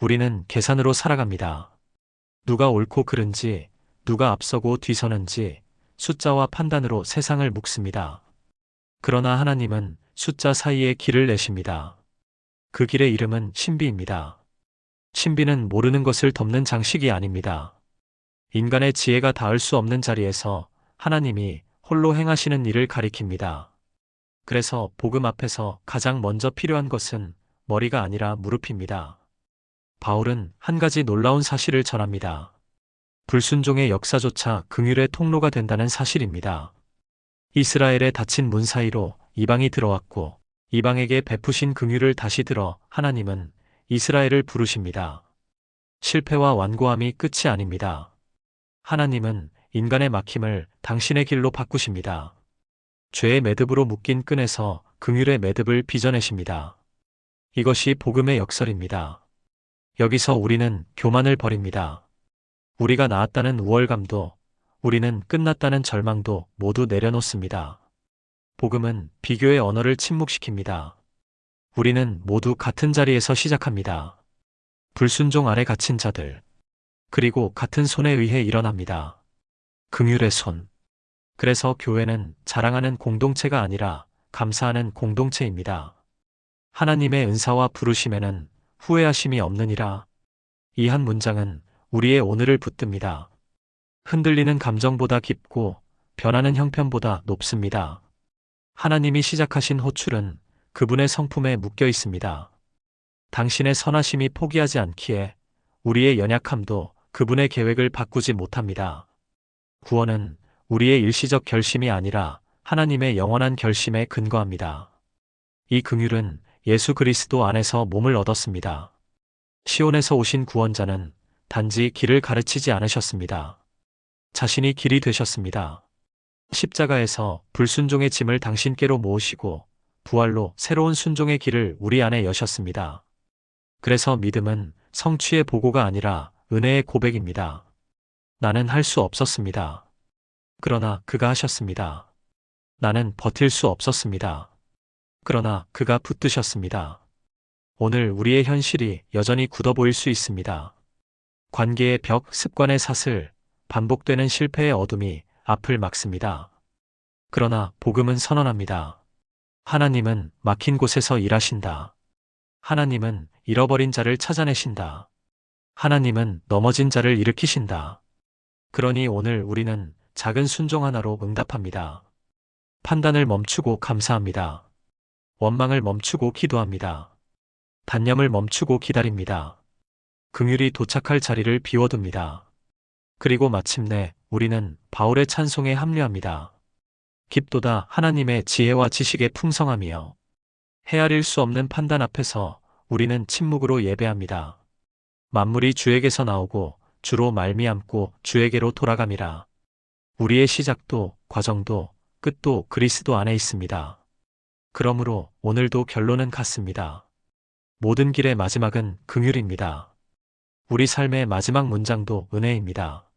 우리는 계산으로 살아갑니다. 누가 옳고 그른지, 누가 앞서고 뒤서는지 숫자와 판단으로 세상을 묵습니다. 그러나 하나님은 숫자 사이에 길을 내십니다. 그 길의 이름은 신비입니다. 신비는 모르는 것을 덮는 장식이 아닙니다. 인간의 지혜가 닿을 수 없는 자리에서 하나님이 홀로 행하시는 일을 가리킵니다. 그래서 복음 앞에서 가장 먼저 필요한 것은 머리가 아니라 무릎입니다. 바울은 한 가지 놀라운 사실을 전합니다. 불순종의 역사조차 긍휼의 통로가 된다는 사실입니다. 이스라엘의 닫힌 문 사이로 이방이 들어왔고 이방에게 베푸신 긍휼을 다시 들어 하나님은 이스라엘을 부르십니다. 실패와 완고함이 끝이 아닙니다. 하나님은 인간의 막힘을 당신의 길로 바꾸십니다. 죄의 매듭으로 묶인 끈에서 긍휼의 매듭을 빚어내십니다. 이것이 복음의 역설입니다. 여기서 우리는 교만을 버립니다. 우리가 나았다는 우월감도 우리는 끝났다는 절망도 모두 내려놓습니다. 복음은 비교의 언어를 침묵시킵니다. 우리는 모두 같은 자리에서 시작합니다. 불순종 아래 갇힌 자들, 그리고 같은 손에 의해 일어납니다. 긍휼의 손. 그래서 교회는 자랑하는 공동체가 아니라 감사하는 공동체입니다. 하나님의 은사와 부르심에는 후회하심이 없느니라. 이 한 문장은 우리의 오늘을 붙듭니다. 흔들리는 감정보다 깊고 변하는 형편보다 높습니다. 하나님이 시작하신 호출은 그분의 성품에 묶여 있습니다. 당신의 선하심이 포기하지 않기에 우리의 연약함도 그분의 계획을 바꾸지 못합니다. 구원은 우리의 일시적 결심이 아니라 하나님의 영원한 결심에 근거합니다. 이 긍휼은 예수 그리스도 안에서 몸을 얻었습니다. 시온에서 오신 구원자는 단지 길을 가르치지 않으셨습니다. 자신이 길이 되셨습니다. 십자가에서 불순종의 짐을 당신께로 모으시고 부활로 새로운 순종의 길을 우리 안에 여셨습니다. 그래서 믿음은 성취의 보고가 아니라 은혜의 고백입니다. 나는 할 수 없었습니다. 그러나 그가 하셨습니다. 나는 버틸 수 없었습니다. 그러나 그가 붙드셨습니다. 오늘 우리의 현실이 여전히 굳어 보일 수 있습니다. 관계의 벽, 습관의 사슬, 반복되는 실패의 어둠이 앞을 막습니다. 그러나 복음은 선언합니다. 하나님은 막힌 곳에서 일하신다. 하나님은 잃어버린 자를 찾아내신다. 하나님은 넘어진 자를 일으키신다. 그러니 오늘 우리는 작은 순종 하나로 응답합니다. 판단을 멈추고 감사합니다. 원망을 멈추고 기도합니다. 단념을 멈추고 기다립니다. 긍휼이 도착할 자리를 비워둡니다. 그리고 마침내 우리는 바울의 찬송에 합류합니다. 깊도다 하나님의 지혜와 지식의 풍성함이여. 헤아릴 수 없는 판단 앞에서 우리는 침묵으로 예배합니다. 만물이 주에게서 나오고 주로 말미암고 주에게로 돌아감이라. 우리의 시작도 과정도 끝도 그리스도 안에 있습니다. 그러므로 오늘도 결론은 같습니다. 모든 길의 마지막은 긍휼입니다. 우리 삶의 마지막 문장도 은혜입니다.